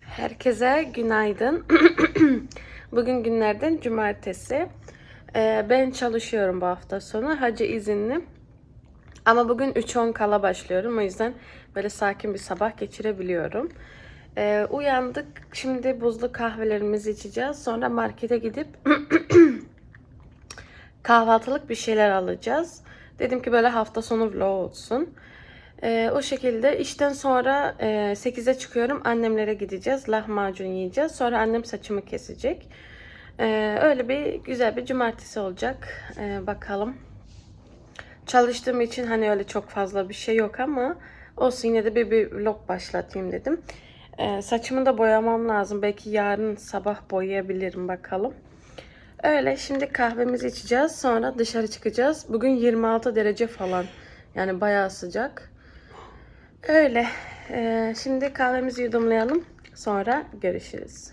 Herkese günaydın. Bugün günlerden cumartesi. Ee, ben çalışıyorum bu hafta sonu. Hacı izinli. Ama bugün 3.10 kala başlıyorum. O yüzden böyle sakin bir sabah geçirebiliyorum. Ee, uyandık. Şimdi buzlu kahvelerimizi içeceğiz. Sonra markete gidip kahvaltılık bir şeyler alacağız. Dedim ki böyle hafta sonu vlog olsun. Ee, o şekilde işten sonra e, 8'e çıkıyorum. Annemlere gideceğiz. Lahmacun yiyeceğiz. Sonra annem saçımı kesecek. Ee, öyle bir güzel bir cumartesi olacak. Ee, bakalım. Çalıştığım için hani öyle çok fazla bir şey yok ama olsun yine de bir, bir vlog başlatayım dedim. Ee, saçımı da boyamam lazım. Belki yarın sabah boyayabilirim bakalım. Öyle şimdi kahvemizi içeceğiz. Sonra dışarı çıkacağız. Bugün 26 derece falan. Yani bayağı sıcak. Öyle. Ee, şimdi kahvemizi yudumlayalım. Sonra görüşürüz.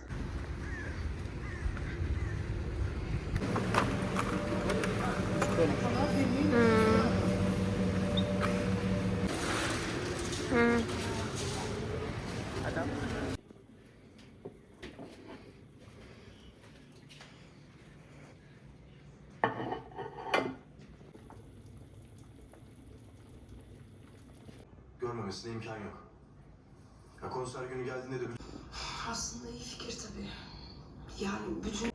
Görmemesine imkan yok. Ya konser günü geldiğinde de Aslında iyi fikir tabii. Yani bütün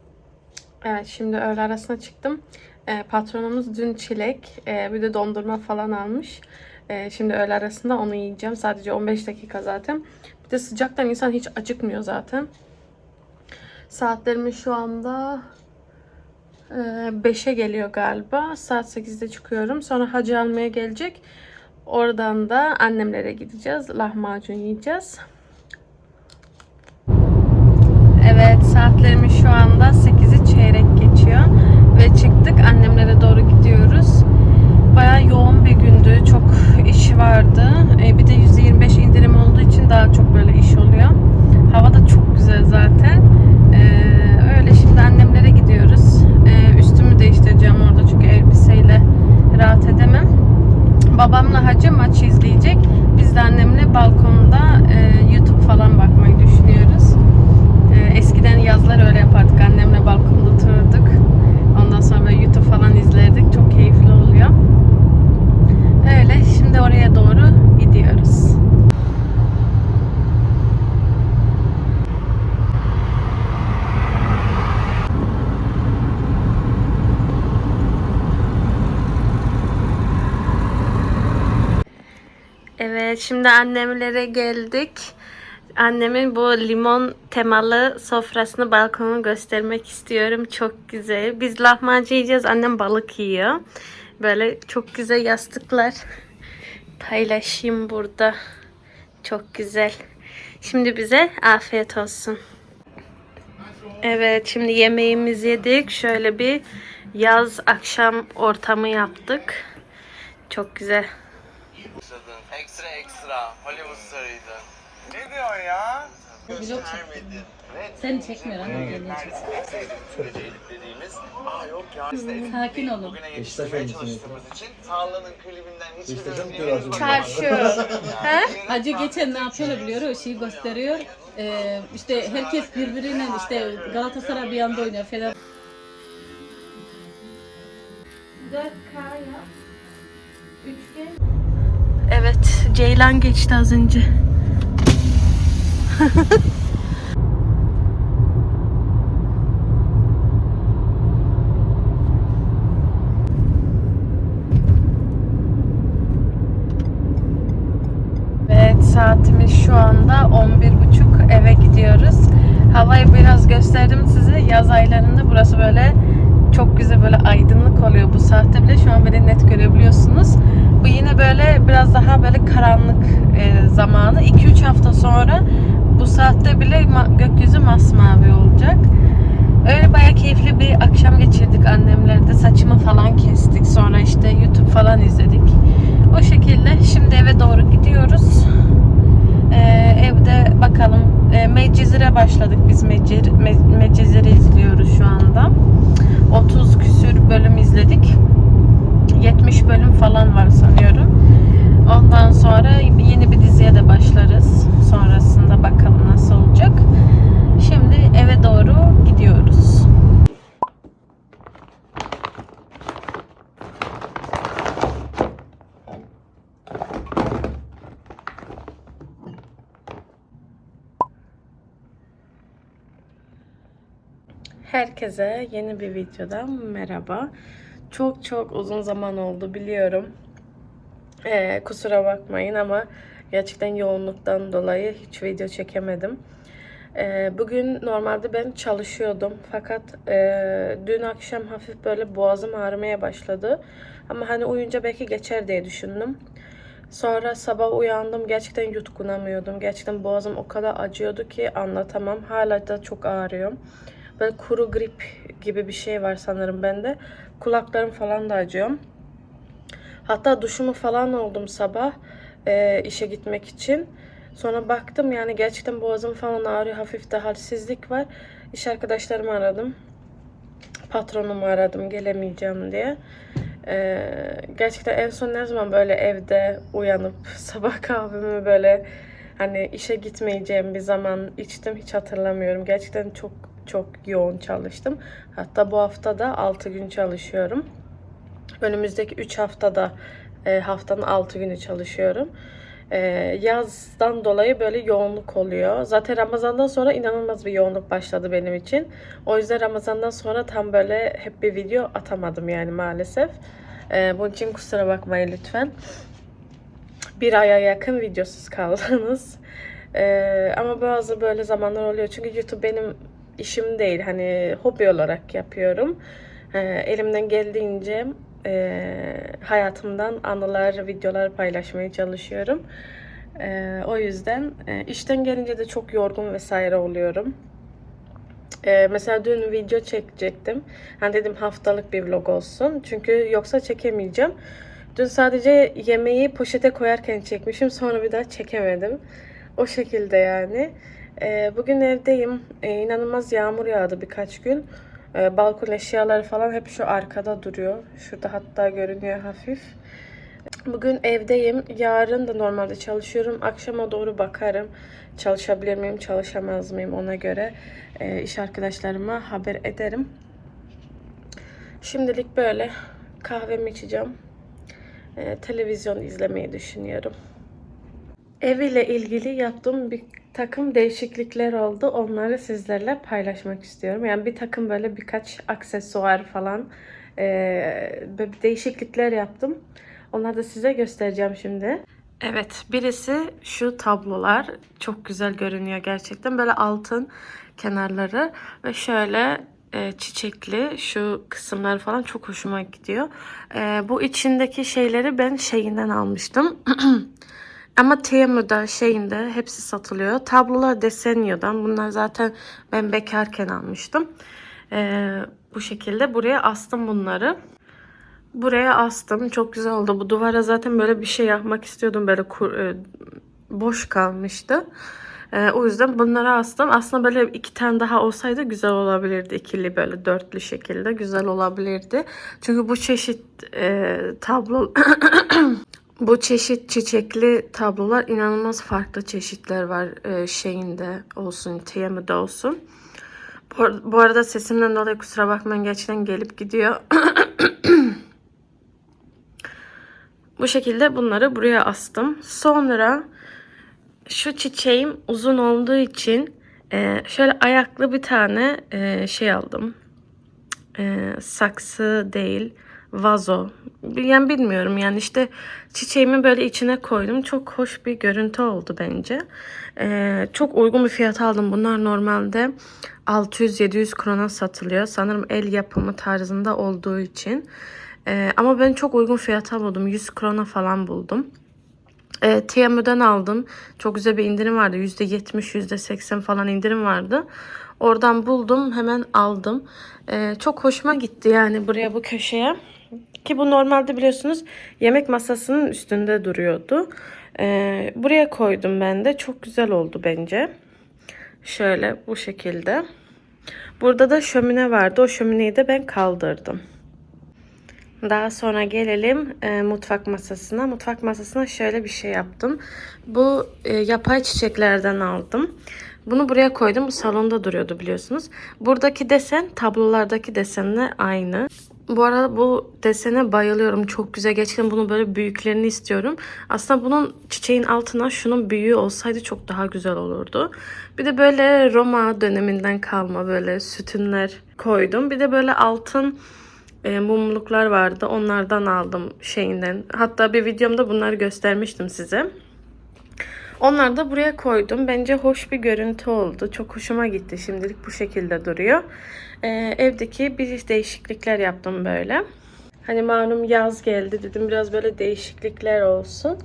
Evet şimdi öğle arasına çıktım. Ee, patronumuz dün çilek e, bir de dondurma falan almış. Ee, şimdi öğle arasında onu yiyeceğim. Sadece 15 dakika zaten. Bir de sıcaktan insan hiç acıkmıyor zaten. Saatlerimiz şu anda 5'e geliyor galiba. Saat 8'de çıkıyorum. Sonra hacı almaya gelecek. Oradan da annemlere gideceğiz. Lahmacun yiyeceğiz. Evet saatlerimiz şu anda 8'i çeyrek geçiyor. Ve çıktık annemlere doğru gidiyoruz. Baya yoğun bir gündü. Çok iş vardı. E, bir de %25 indirim olduğu için daha çok böyle iş oluyor. Hava da çok güzel zaten. E, öyle şimdi annemlere gidiyoruz. E, üstümü değiştireceğim orada çünkü elbiseyle rahat edemem. Babamla hacı maçı izleyecek. Biz de annemle balkonda e, YouTube falan bakmayı düşünüyoruz. E, eskiden yazlar öyle yapardık. Annemle balkonda otururduk. Ondan sonra YouTube falan izlerdik. Çok keyifli oluyor. Öyle. Şimdi oraya doğru gidiyoruz. Şimdi annemlere geldik. Annemin bu limon temalı sofrasını balkonu göstermek istiyorum. Çok güzel. Biz lahmacun yiyeceğiz. Annem balık yiyor. Böyle çok güzel yastıklar. Paylaşayım burada. Çok güzel. Şimdi bize afiyet olsun. Evet, şimdi yemeğimizi yedik. Şöyle bir yaz akşam ortamı yaptık. Çok güzel. Ekstra ekstra. Hollywood starıydı. Ne diyorsun ya? Göstermedin. Ne? Sen çekmiyor ama kendin çek. Neredeyse ekseydim sürece elip dediğimiz. Aa yok ya. Sakin olun. Bugüne Beşiktaş yetiştirmeye oyuncusu çalıştığımız için Tarlanın klibinden hiçbir Beşiktaş'ın bölüm biraz değil. Çarşı. He? Hacı geçen ne yapıyor biliyor o şeyi gösteriyor. Ee, işte herkes birbirine işte Galatasaray bir yanda oynuyor. Fener 4K yap. Evet, Ceylan geçti az önce. Evet, saatimiz şu anda 11.30 eve gidiyoruz. Havayı biraz gösterdim size. Yaz aylarında burası böyle çok güzel böyle aydınlık oluyor bu saatte bile. Şu an beni net görebiliyorsunuz. Bu yine böyle biraz daha böyle karanlık e, zamanı. 2-3 hafta sonra bu saatte bile ma- gökyüzü masmavi olacak. Öyle bayağı keyifli bir akşam geçirdik annemlerde. Saçımı falan kestik. Sonra bakalım. E, Medcezir'e başladık biz. Medcezir, Medcezir'i izliyoruz şu anda. 30 küsür bölüm izledik. 70 bölüm falan var sanıyorum. Ondan sonra Herkese yeni bir videodan merhaba. Çok çok uzun zaman oldu biliyorum. Ee, kusura bakmayın ama gerçekten yoğunluktan dolayı hiç video çekemedim. Ee, bugün normalde ben çalışıyordum fakat e, dün akşam hafif böyle boğazım ağrımaya başladı. Ama hani uyuyunca belki geçer diye düşündüm. Sonra sabah uyandım gerçekten yutkunamıyordum. Gerçekten boğazım o kadar acıyordu ki anlatamam. Hala da çok ağrıyor. Böyle kuru grip gibi bir şey var sanırım bende. Kulaklarım falan da acıyor. Hatta duşumu falan oldum sabah e, işe gitmek için. Sonra baktım yani gerçekten boğazım falan ağrıyor. Hafif de halsizlik var. İş arkadaşlarımı aradım. Patronumu aradım gelemeyeceğim diye. E, gerçekten en son ne zaman böyle evde uyanıp sabah kahvemi böyle hani işe gitmeyeceğim bir zaman içtim hiç hatırlamıyorum. Gerçekten çok çok yoğun çalıştım. Hatta bu hafta da 6 gün çalışıyorum. Önümüzdeki 3 haftada e, haftanın 6 günü çalışıyorum. E, yazdan dolayı böyle yoğunluk oluyor. Zaten Ramazan'dan sonra inanılmaz bir yoğunluk başladı benim için. O yüzden Ramazan'dan sonra tam böyle hep bir video atamadım yani maalesef. E, bunun için kusura bakmayın lütfen. Bir aya yakın videosuz kaldınız. E, ama bazı böyle zamanlar oluyor. Çünkü YouTube benim işim değil. Hani hobi olarak yapıyorum. E, elimden geldiğince e, hayatımdan anılar, videolar paylaşmaya çalışıyorum. E, o yüzden e, işten gelince de çok yorgun vesaire oluyorum. E, mesela dün video çekecektim. Hani dedim haftalık bir vlog olsun. Çünkü yoksa çekemeyeceğim. Dün sadece yemeği poşete koyarken çekmişim. Sonra bir daha çekemedim. O şekilde yani. E, bugün evdeyim. E, inanılmaz yağmur yağdı birkaç gün. E, balkon eşyaları falan hep şu arkada duruyor. Şurada hatta görünüyor hafif. Bugün evdeyim. Yarın da normalde çalışıyorum. Akşama doğru bakarım. Çalışabilir miyim, çalışamaz mıyım ona göre iş arkadaşlarıma haber ederim. Şimdilik böyle kahvemi içeceğim. Televizyon izlemeyi düşünüyorum. Ev ile ilgili yaptığım bir takım değişiklikler oldu. Onları sizlerle paylaşmak istiyorum. Yani bir takım böyle birkaç aksesuar falan e, değişiklikler yaptım. Onları da size göstereceğim şimdi. Evet, birisi şu tablolar. Çok güzel görünüyor gerçekten. Böyle altın kenarları ve şöyle e, çiçekli şu kısımlar falan çok hoşuma gidiyor. E, bu içindeki şeyleri ben şeyinden almıştım. Ama Temu'da şeyinde hepsi satılıyor. Tablolar Desenio'dan. Bunlar zaten ben bekarken almıştım. E, bu şekilde buraya astım bunları. Buraya astım. Çok güzel oldu. Bu duvara zaten böyle bir şey yapmak istiyordum. Böyle kur, e, boş kalmıştı. E, o yüzden bunları astım. Aslında böyle iki tane daha olsaydı güzel olabilirdi. İkili böyle dörtlü şekilde güzel olabilirdi. Çünkü bu çeşit e, tablo bu çeşit çiçekli tablolar inanılmaz farklı çeşitler var e, şeyinde olsun, TM'de olsun. Bu, arada sesimden dolayı kusura bakmayın gerçekten gelip gidiyor. Bu şekilde bunları buraya astım. Sonra şu çiçeğim uzun olduğu için e, şöyle ayaklı bir tane e, şey aldım. E, saksı değil, vazo. Yani bilmiyorum yani işte çiçeğimi böyle içine koydum. Çok hoş bir görüntü oldu bence. E, çok uygun bir fiyat aldım. Bunlar normalde 600-700 krona satılıyor. Sanırım el yapımı tarzında olduğu için. Ee, ama ben çok uygun fiyata buldum. 100 krona falan buldum. Ee, Tiamu'dan aldım. Çok güzel bir indirim vardı. %70, %80 falan indirim vardı. Oradan buldum. Hemen aldım. Ee, çok hoşuma gitti yani buraya bu köşeye. Ki bu normalde biliyorsunuz yemek masasının üstünde duruyordu. Ee, buraya koydum ben de. Çok güzel oldu bence. Şöyle bu şekilde. Burada da şömine vardı. O şömineyi de ben kaldırdım. Daha sonra gelelim e, mutfak masasına. Mutfak masasına şöyle bir şey yaptım. Bu e, yapay çiçeklerden aldım. Bunu buraya koydum. Bu salonda duruyordu biliyorsunuz. Buradaki desen tablolardaki desenle aynı. Bu arada bu desene bayılıyorum. Çok güzel. Gerçekten bunun böyle büyüklerini istiyorum. Aslında bunun çiçeğin altına şunun büyüğü olsaydı çok daha güzel olurdu. Bir de böyle Roma döneminden kalma böyle sütunlar koydum. Bir de böyle altın e, mumluklar vardı. Onlardan aldım şeyinden. Hatta bir videomda bunları göstermiştim size. Onları da buraya koydum. Bence hoş bir görüntü oldu. Çok hoşuma gitti. Şimdilik bu şekilde duruyor. E, evdeki bir değişiklikler yaptım böyle. Hani malum yaz geldi dedim biraz böyle değişiklikler olsun.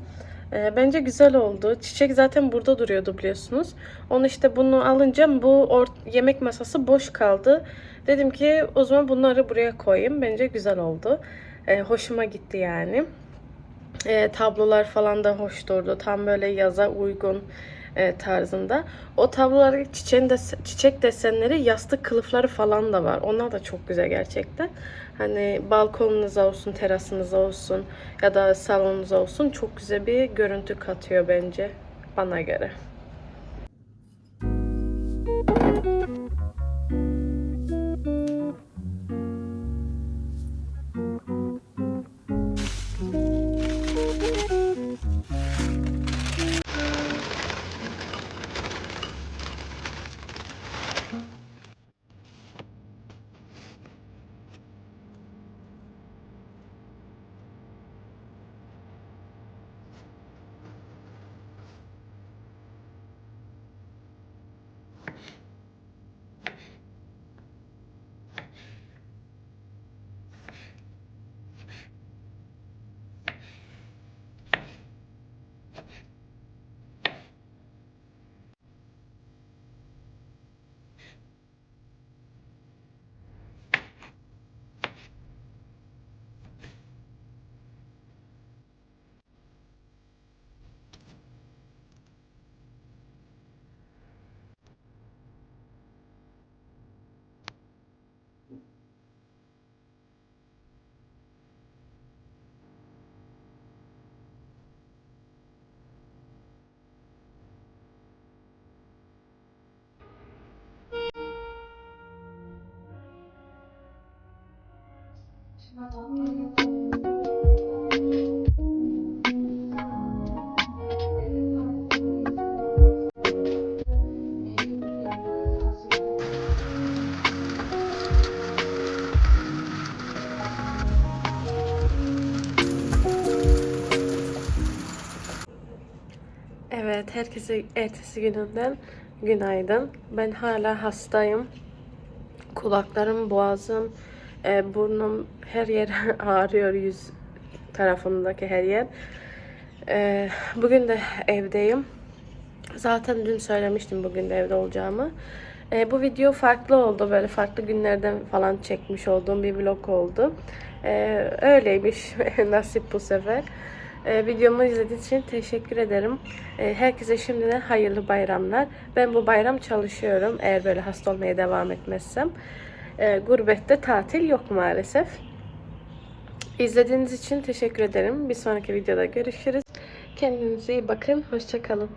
E, bence güzel oldu. Çiçek zaten burada duruyordu biliyorsunuz. Onu işte bunu alınca bu yemek masası boş kaldı. Dedim ki o zaman bunları buraya koyayım. Bence güzel oldu. E, hoşuma gitti yani. E, tablolar falan da hoş durdu. Tam böyle yaza uygun e, tarzında. O tablolar çiçeğin des- çiçek desenleri, yastık kılıfları falan da var. Onlar da çok güzel gerçekten. Hani balkonunuza olsun, terasınıza olsun ya da salonunuza olsun çok güzel bir görüntü katıyor bence bana göre. Evet, herkese ertesi gününden günaydın. Ben hala hastayım. Kulaklarım, boğazım, e, burnum her yer ağrıyor yüz tarafındaki her yer. E, bugün de evdeyim. Zaten dün söylemiştim bugün de evde olacağımı. E, bu video farklı oldu. Böyle farklı günlerden falan çekmiş olduğum bir vlog oldu. E, öyleymiş nasip bu sefer. E, videomu izlediğiniz için teşekkür ederim. E, herkese şimdiden hayırlı bayramlar. Ben bu bayram çalışıyorum. Eğer böyle hasta olmaya devam etmezsem. E, gurbette tatil yok maalesef. İzlediğiniz için teşekkür ederim. Bir sonraki videoda görüşürüz. Kendinize iyi bakın. Hoşçakalın.